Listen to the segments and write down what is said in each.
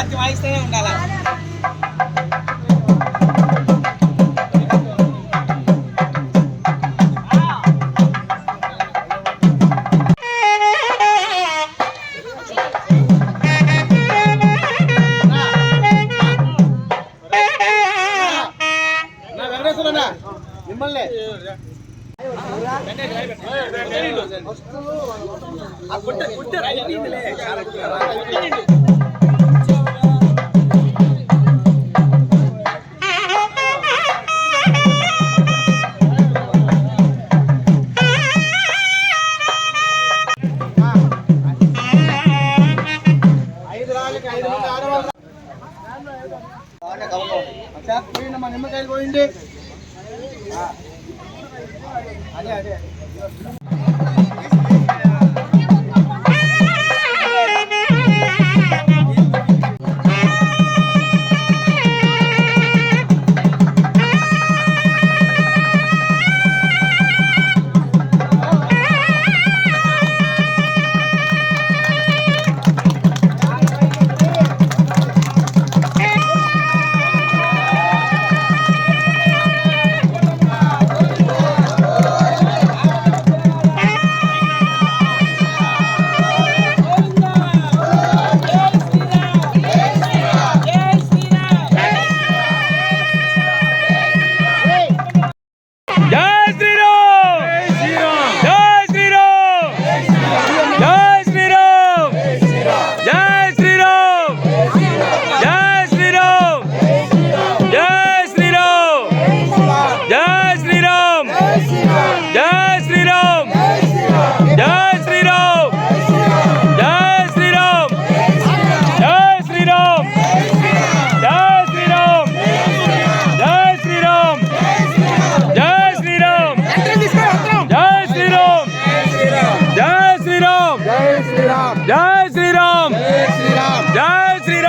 వాటి వాయిస్తూనే ఉండాలి? మిమ్మల్ని. ఆ గుట్ట గుట్ట నిమ్మకాయలు పోయింది. అదే అదే.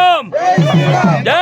শ্রীরাম জয়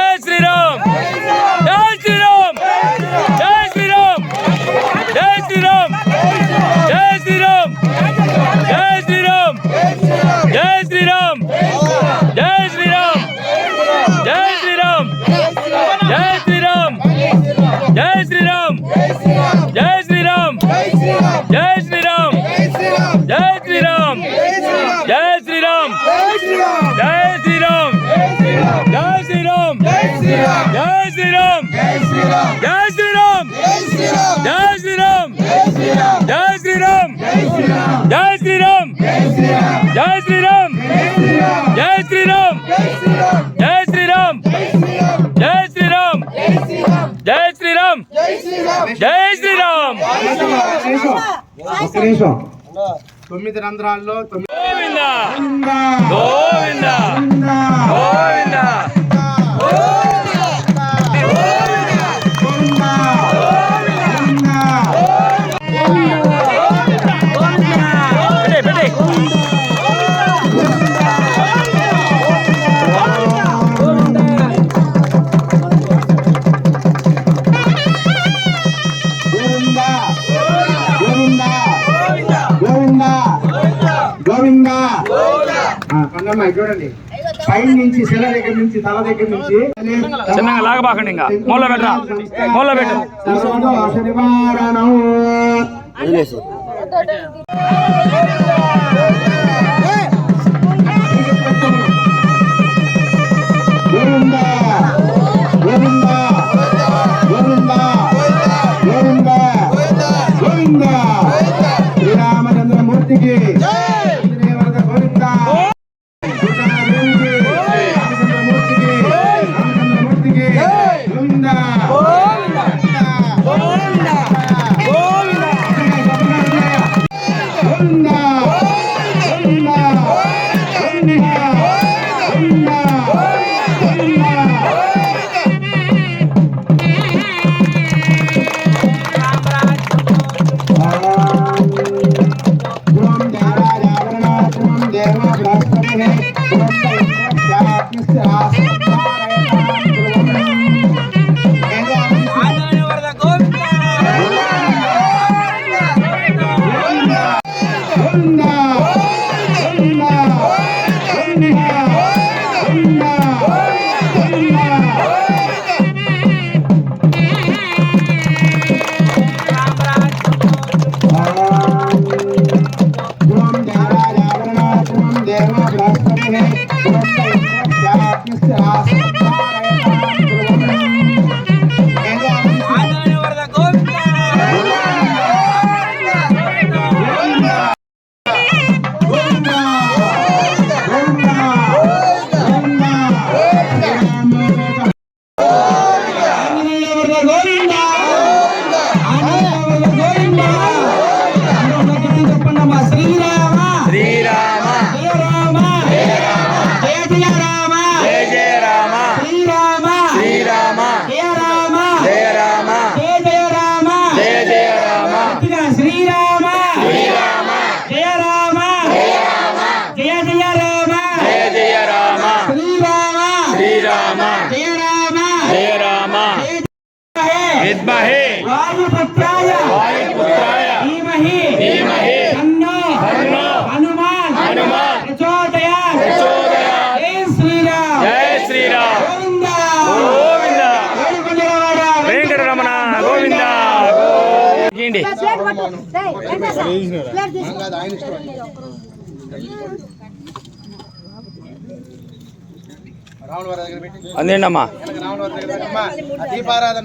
జై శ్రీరామ్ జై శ్రీరామ్ జై శ్రీరామ్ జై శ్రీరామ్ జై శ్రీరామ్ జై శ్రీరామ్ జై శ్రీరామ్ జై శ్రీరామ్ జై శ్రీరామ్ తొమ్మిది రంధ్రాల్లో గోవింద గోవింద గోవింద పై నుంచి శిల దగ్గర నుంచి చిన్నగా లాగబాకండి ఇంకా. మూల పెట్టరా? మూల పెట్టు. నివారణం కానివ్వండి అందేండి అమ్మా దీపారాధన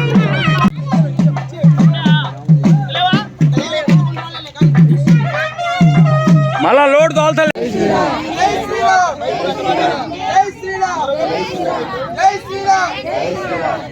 Jai Shri Ram.